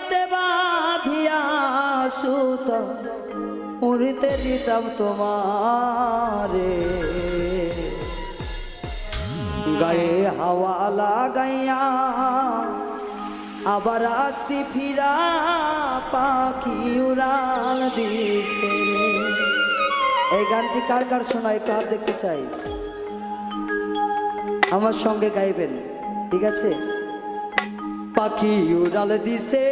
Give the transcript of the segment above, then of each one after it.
পায়েতে বাঁধিয়া সুত উড়িতে দিতাম তোমারে। গায়ে হাওয়া লাগাইয়া আবার আসতি ফিরা পাখি উড়াল দিছে। এই গানটি কার কার শোনায়, কার দেখতে চাই? আমার সঙ্গে গাইবেন, ঠিক আছে? পাখি উড়াল দিছে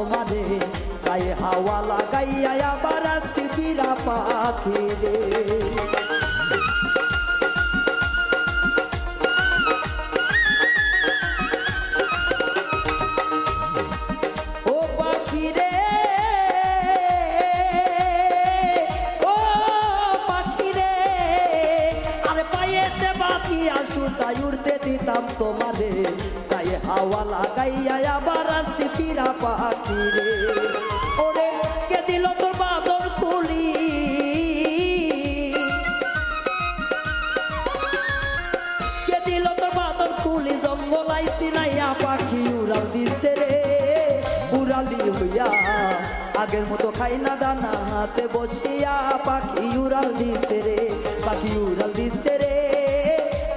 তোমারে তাই হাওয়া লাগাইয়া আবার ফিরা পাখি রে তাই উড়তে দিতাম তোমারে তাই হাওয়া লাগাইয়া আবার ফিরা পাখি রে ওরে, কে দিল তোর বাদর কুলি কে দিল তোর বাদর কুলি জঙ্গলাইছি নাইয়া পাখি উড়াল দিছে রে। উড়ালি হইয়া আগের মতো খাই না দানা হাতে বসিয়া পাখি উড়াল দিছে রে, পাখি উড়াল দিছে রে।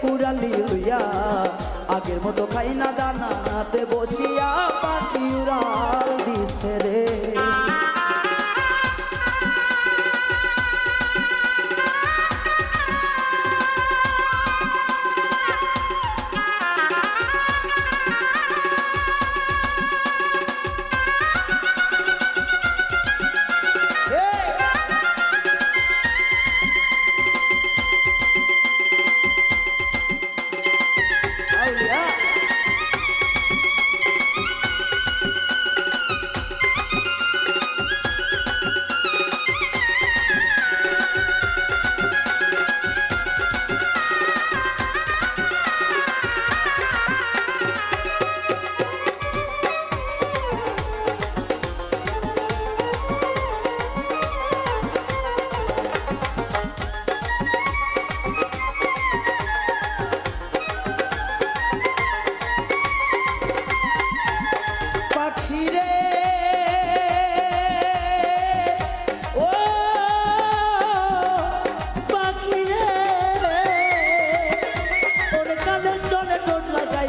উড়ালি হইয়া আগের মতো খাই না দানা হাতে বসিয়া পাখি উড়াল দিছে রে।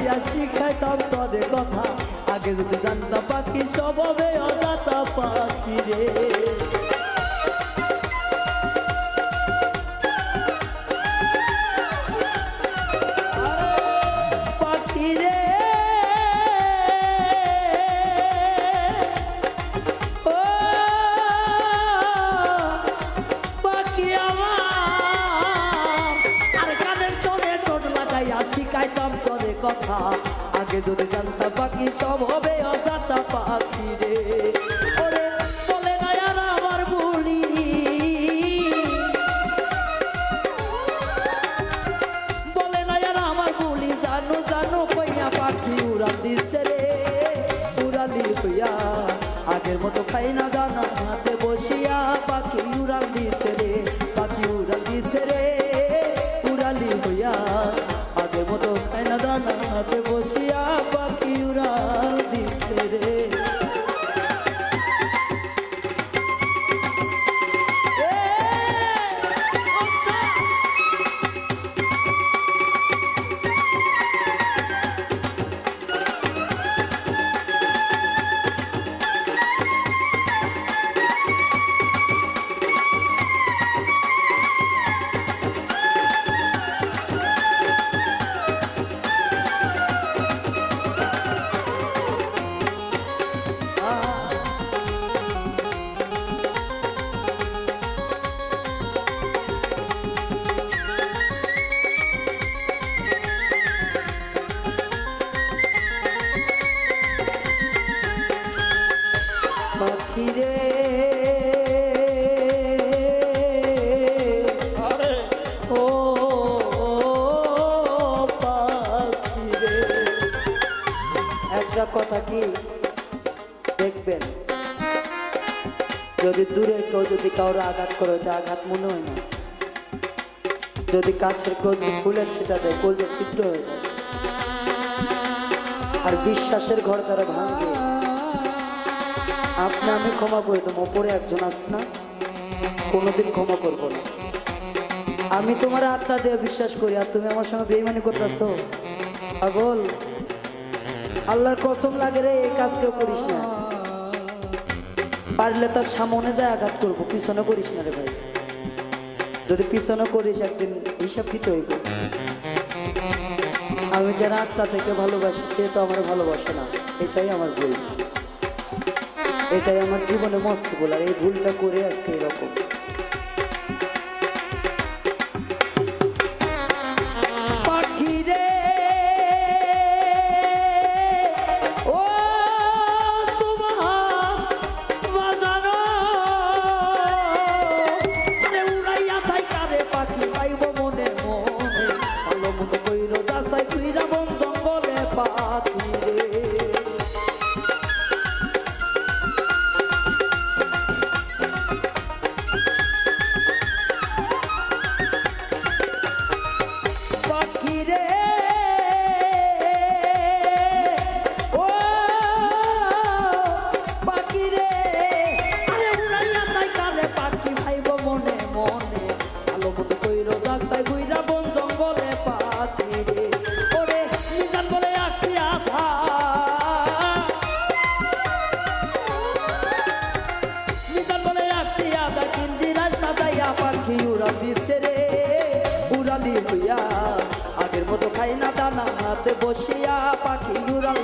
লাগাইয়া শিখাইতাম তোদের কথা। আগে যদি জানতাম পাখি স্বভাবে অজাতা পাখি রে। যদি জানতাম পাখি, সব হবে অজাতা পাখি রে। না আমার জানো জানো পাখি রে। আগের মতো খাই না দানা হাতে বসিয়া পাখি উড়াল রে। একটা কথা কি? দেখবেন, যদি দূরে কেউ যদি কারোর আঘাত করে, ওটা আঘাত মনে হয় না। যদি কাছের কেউ ফুলের ছিটা দেয় কলজে ছিদ্র হয়ে যায় আর বিশ্বাসের ঘর যারা ভাঙবে, আপনি আমি ক্ষমা করে দেবো, ওপরে একজন আছে না? কোনোদিন ক্ষমা করব না। আমি তোমার আত্মা দিয়ে বিশ্বাস করি, আর তুমি আমার সঙ্গে বেইমানি করতেছো। পাগল? আল্লাহর কসম লাগে রে, এই কাজ কেউ করিস না। পারলে তার সামনে যায়, আঘাত করব। পিছনে করিস না রে ভাই। যদি পিছনে করিস, একদিন হিসাব দিতে হইব। আমি যারা আত্মা থেকে ভালোবাসি, সে তো আমার ভালোবাসে না। এটাই আমার ভুল। এটাই আমার জীবনে মস্ত ভুল, আর এই ভুলটা করে আজকে এরকম।